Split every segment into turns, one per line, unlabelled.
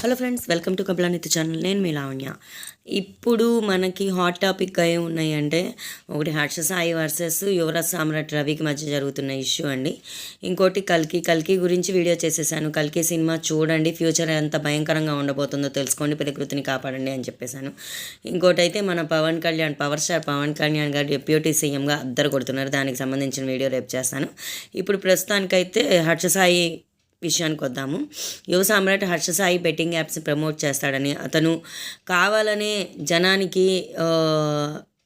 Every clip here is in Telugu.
Hello friends welcome to Kapilanitya channel. నేను మీ లావణ్య. ఇప్పుడు మనకి హాట్ టాపిక్ అయి ఉన్నాయంటే ఒకటి హర్ష సాయి వర్సెస్ యువరాజ్ సామ్రాట్ రవికి మధ్య జరుగుతున్న ఇష్యూ అండి. ఇంకోటి కల్కి. కల్కి గురించి వీడియో చేసేసాను. కల్కి సినిమా చూడండి ఫ్యూచర్ ఎంత భయంకరంగా ఉండబోతుందో తెలుసుకోండి ప్రకృతిని కాపాడండి అని చెప్పేశాను. ఇంకోటి అయితే మన పవన్ కళ్యాణ్ పవర్ స్టార్ పవన్ కళ్యాణ్ గారు డిప్యూటీ సీఎంగా అద్దరు కొడుతున్నారు. దానికి సంబంధించిన వీడియో రేపు చేస్తాను. ఇప్పుడు ప్రస్తుతానికైతే హర్ష సాయి విషయానికి వద్దాము. Yuva Samrat Harshasai betting apps promote చేస్తాడని అతను కావాలనే జనానికి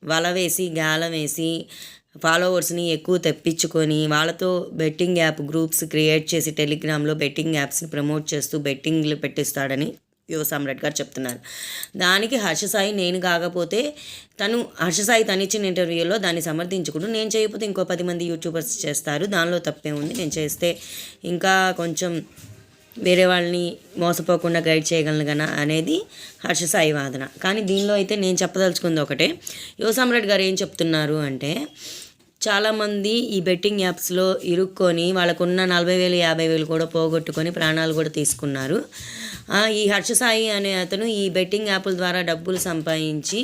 వల వేసి గాల వేసి ఫాలోవర్స్ని ఎక్కువ తెప్పించుకొని వాళ్ళతో బెట్టింగ్ యాప్ గ్రూప్స్ క్రియేట్ చేసి టెలిగ్రామ్లో బెట్టింగ్ యాప్స్ని ప్రమోట్ చేస్తూ బెట్టింగ్లు పెట్టిస్తాడని యువ సామ్రాట్ గారు చెప్తున్నారు. దానికి హర్షసాయి నేను కాకపోతే తను హర్షసాయి తను ఇచ్చిన ఇంటర్వ్యూలో దాన్ని సమర్థించుకుంటూ నేను చేయకపోతే ఇంకో పది మంది యూట్యూబర్స్ చేస్తారు. దానిలో తప్పే ఉంది. నేను చేస్తే ఇంకా కొంచెం వేరే వాళ్ళని మోసపోకుండా గైడ్ చేయగలను కదా అనేది హర్షసాయి వాదన. కానీ దీనిలో అయితే నేను చెప్పదలుచుకుంది ఒకటే. యువ సామ్రాట్ గారు ఏం చెప్తున్నారు అంటే చాలామంది ఈ బెట్టింగ్ యాప్స్లో ఇరుక్కొని వాళ్ళకున్న నలభై వేలు యాభై వేలు కూడా పోగొట్టుకొని ప్రాణాలు కూడా తీసుకున్నారు. ఈ హర్షసాయి అనే అతను ఈ బెట్టింగ్ యాప్ల ద్వారా డబ్బులు సంపాదించి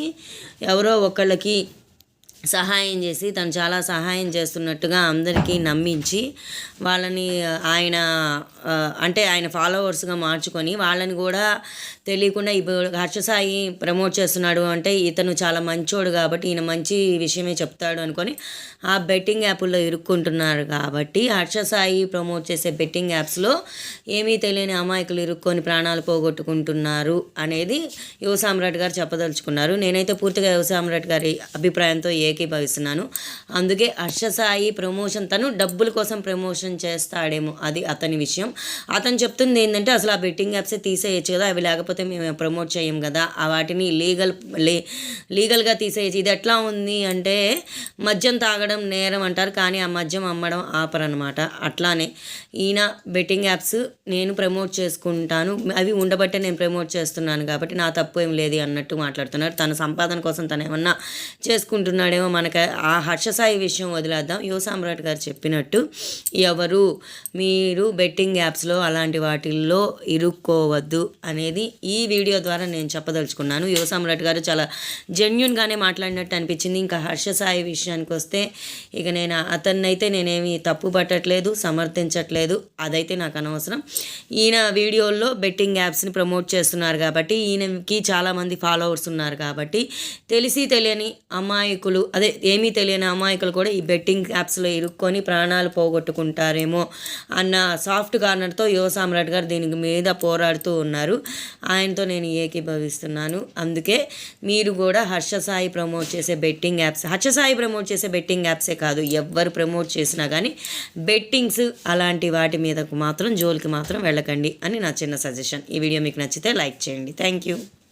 ఎవరో ఒకళ్ళకి సహాయం చేసి తను చాలా సహాయం చేస్తున్నట్టుగా అందరికీ నమ్మించి వాళ్ళని ఆయన అంటే ఆయన ఫాలోవర్స్గా మార్చుకొని వాళ్ళని కూడా తెలియకుండా ఇప్పుడు హర్షసాయి ప్రమోట్ చేస్తున్నాడు అంటే ఇతను చాలా మంచోడు కాబట్టి ఈయన మంచి విషయమే చెప్తాడు అనుకొని ఆ బెట్టింగ్ యాప్ల్లో ఇరుక్కుంటున్నారు కాబట్టి హర్షసాయి ప్రమోట్ చేసే బెట్టింగ్ యాప్స్లో ఏమీ తెలియని అమాయకులు ఇరుక్కొని ప్రాణాలు పోగొట్టుకుంటున్నారు అనేది యువ సామ్రాట్ గారు చెప్పదలుచుకున్నారు. నేనైతే పూర్తిగా యువ సామ్రాట్ గారి అభిప్రాయంతో ఏ ఏకీభవిస్తున్నాను. అందుకే హర్షసాయి ప్రమోషన్ తను డబ్బుల కోసం ప్రమోషన్ చేస్తాడేమో అది అతని విషయం. అతను చెప్తుంది ఏంటంటే అసలు ఆ బెట్టింగ్ యాప్సే తీసేయచ్చు కదా అవి లేకపోతే మేము ప్రమోట్ చేయం కదా ఆ వాటిని లీగల్ లీగల్గా తీసేయచ్చు. ఇది ఎట్లా ఉంది అంటే మద్యం తాగడం నేరం అంటారు కానీ ఆ మద్యం అమ్మడం ఆపరనమాట అట్లానే ఈయన బెట్టింగ్ యాప్స్ నేను ప్రమోట్ చేసుకుంటాను అవి ఉండబట్టే నేను ప్రమోట్ చేస్తున్నాను కాబట్టి నా తప్పు ఏం లేదు అన్నట్టు మాట్లాడుతున్నారు. తన సంపాదన కోసం తను ఏమన్నా చేసుకుంటున్నాడేమో మనకి ఆ హర్షసాయి విషయం వదిలేద్దాం. యువ సామ్రాట్ గారు చెప్పినట్టు ఎవరు మీరు బెట్టింగ్ యాప్స్లో అలాంటి వాటిల్లో ఇరుక్కోవద్దు అనేది ఈ వీడియో ద్వారా నేను చెప్పదలుచుకున్నాను. యువ సామ్రాట్ గారు చాలా జెన్యున్గానే మాట్లాడినట్టు అనిపించింది. ఇంకా హర్షసాయి విషయానికి వస్తే ఇక నేను అతన్ని అయితే నేనేమి తప్పు పట్టట్లేదు సమర్థించట్లేదు. అదైతే నాకు అనవసరం. ఈయన వీడియోల్లో బెట్టింగ్ యాప్స్ని ప్రమోట్ చేస్తున్నారు కాబట్టి ఈయనకి చాలామంది ఫాలోవర్స్ ఉన్నారు కాబట్టి తెలిసి తెలియని అమాయకులు అదే ఏమీ తెలియని అమాయకులు కూడా ఈ బెట్టింగ్ యాప్స్లో ఇరుక్కొని ప్రాణాలు పోగొట్టుకుంటారేమో అన్న సాఫ్ట్ కార్నర్తో యువ సామ్రాట్ గారు దీనికి మీద పోరాడుతూ ఉన్నారు. ఆయనతో నేను ఏకీభవిస్తున్నాను. అందుకే మీరు కూడా హర్షసాయి ప్రమోట్ చేసే బెట్టింగ్ యాప్స్ హర్షసాయి ప్రమోట్ చేసే బెట్టింగ్ యాప్సే కాదు ఎవ్వరు ప్రమోట్ చేసినా కానీ బెట్టింగ్స్ అలాంటి వాటి మీదకు మాత్రం జోలికి మాత్రం వెళ్ళకండి అని నా చిన్న సజెషన్. ఈ వీడియో మీకు నచ్చితే లైక్ చేయండి. Thank you.